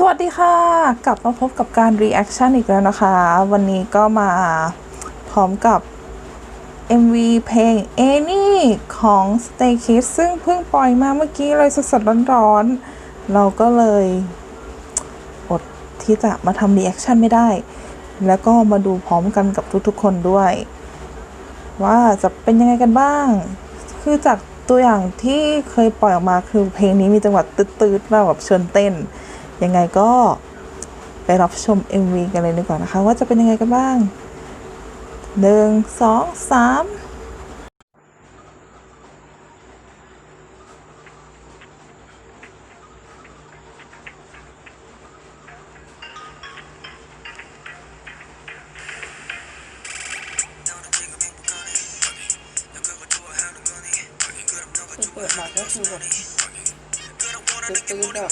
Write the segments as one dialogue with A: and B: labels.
A: สวัสดีค่ะ กลับมาพบกับการ reaction อีกแล้วนะคะ วันนี้ก็มาพร้อมกับ MV เพลง Annie ของ Stay Kids ซึ่งเพิ่งปล่อยมาเมื่อกี้เลยสดๆร้อนๆ เราก็เลยอดที่จะมาทำ reaction ไม่ได้ แล้วก็มาดูพร้อมกันกับทุกๆคนด้วย ว่าจะเป็นยังไงกันบ้าง คือจากตัวอย่างที่เคยปล่อยออกมาคือเพลงนี้มีจังหวะตืดๆมาแบบชวนเต้น ยังไงก็ไปรับชม MV กันเลยดีกว่านะคะ ว่าจะเป็นยังไงกันบ้างหนึ่งสองสาม
B: เปิดมาก็คือแบบตื้อๆแบบ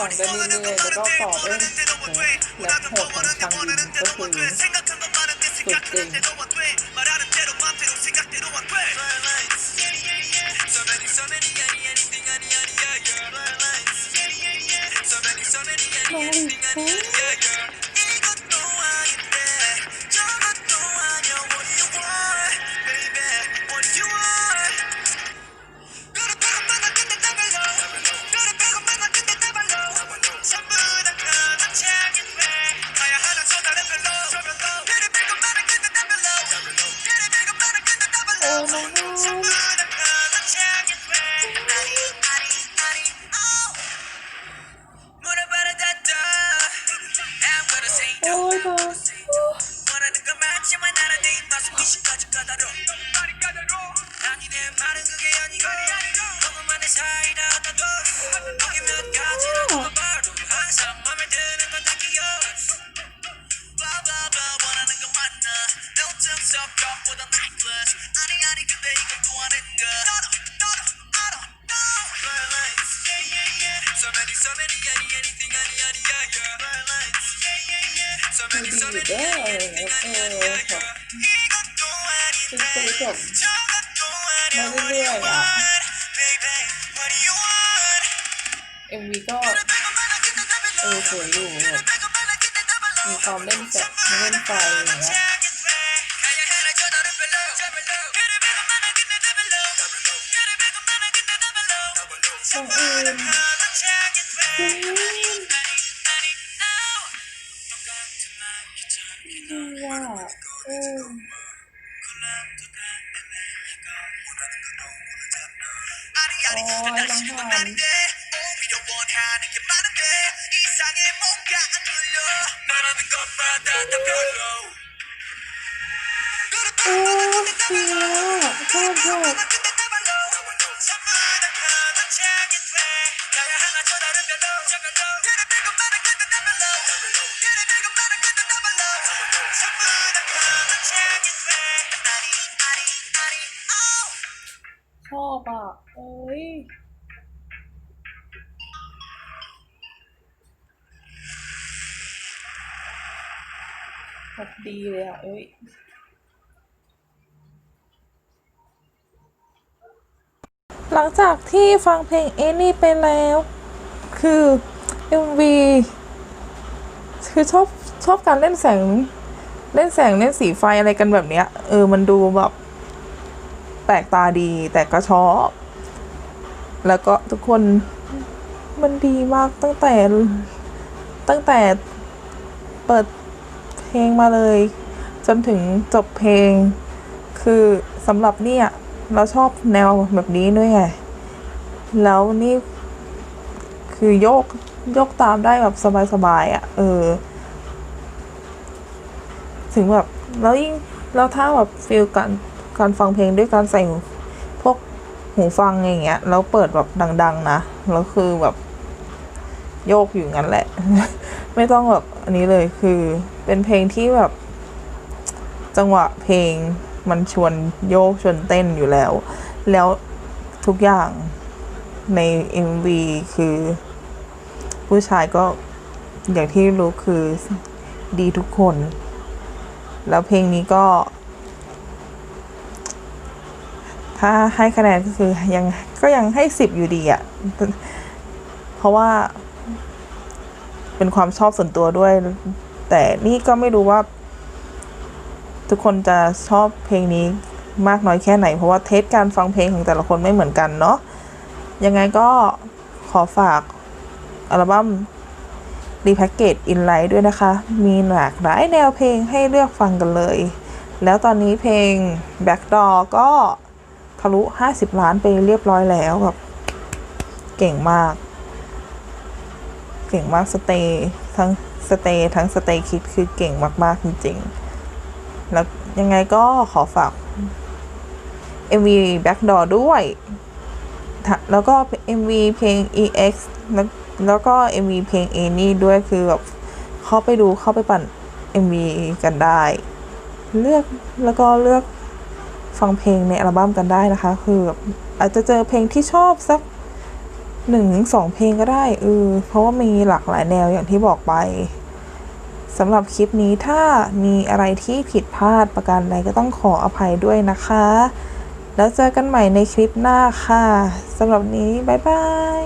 B: ฟังได้เรื่อยๆแล้วก็ต่อด้วยแรปโหดของชางดินก็คือสุดจริง เออะไรอย่างเงี้ยเออแบบตื้อๆแบบมาเรื่อยอะ MV ก็เออสวยอยู่มีความเล่นแสงเล่นไฟอย่างเงี้ย ช่องอื่นดีว่ะเอออ๋อไอ้บางท่าน
A: โอ้เสียชอบชอบ
B: ชอบอะเอ้ยแบบดีเลยอะเอ้ย
A: หลังจากที่ฟังเพลงเอนี่ไปแล้ว คือ MV คือชอบชอบการเล่นแสง เล่นแสงเล่นสีไฟอะไรกันแบบเนี้ย เออ มันดูแบบ ปลกตาดีแต่ก็ชอบ แล้วก็ทุกคนมันดีมากตั้งแต่ตั้งแต่เปิดเพลงมาเลย จนถึงจบเพลง คือสำหรับเนี่ย เราชอบแนวแบบนี้ด้วยไง แล้วนี่คือโยกโยกตามได้แบบสบายๆอะ่ะ เออ ถึงแบบ แล้วยิ่งแล้วถ้าแบบฟีลการ การฟังเพลงด้วยการใส่พวกหูฟังอย่างเงี้ยแล้วเปิดแบบดัง ๆ นะแล้วคือแบบโยกอยู่งั้นแหละ ไม่ต้องแบบอันนี้เลยคือเป็นเพลงที่แบบ จังหวะเพลงมันชวนโยกชวนเต้นอยู่แล้ว แล้วทุกอย่างใน MV คือ ผู้ชายก็อย่างที่รู้คือดีทุกคน แล้วเพลงนี้ก็ ถ้าให้คะแนนก็คือยังก็ยังให้สิบอยู่ดีอะ่ะ เพราะว่า เป็นความชอบส่วนตัวด้วย แต่นี่ก็ไม่รู้ว่า ทุกคนจะชอบเพลงนี้มากน้อยแค่ไหน เพราะว่าเทสการฟังเพลงของแต่ละคนไม่เหมือนกันเนาะยังไงก็ขอฝากอัลบั้ม Repackage In Light ด้วยนะคะ มีหลากหลายแนวเพลงให้เลือกฟังกันเลย แล้วตอนนี้เพลง Backdoor ก็ ทะลุ 50 ล้านไปเรียบร้อยแล้วแบบเก่งมาก เก่งมากสเตย์ทั้งสเตย์ทั้งสเตย์คิดคือเก่งมาก ๆ จริง ๆ แล้วยังไงก็ขอฝาก MV Backdoor ด้วย แล้วก็ MV เพลง EX แล้วแล้วก็ MV เพลง a n i ด้วยคือแบบเข้าไปดูเข้าไปปั่น MV กันได้ เลือกแล้วก็เลือก ฟังเพลงในอัลบั้มกันได้นะคะ คือแบบอาจจะเจอเพลงที่ชอบสักหนึ่งถึงสองเพลงก็ได้เออเพราะว่ามีหลากหลายแนวอย่างที่บอกไปสำหรับคลิปนี้ถ้ามีอะไรที่ผิดพลาดประการใดก็ต้องขออภัยด้วยนะคะ แล้วเจอกันใหม่ในคลิปหน้าค่ะสำหรับนี้ บ๊ายบาย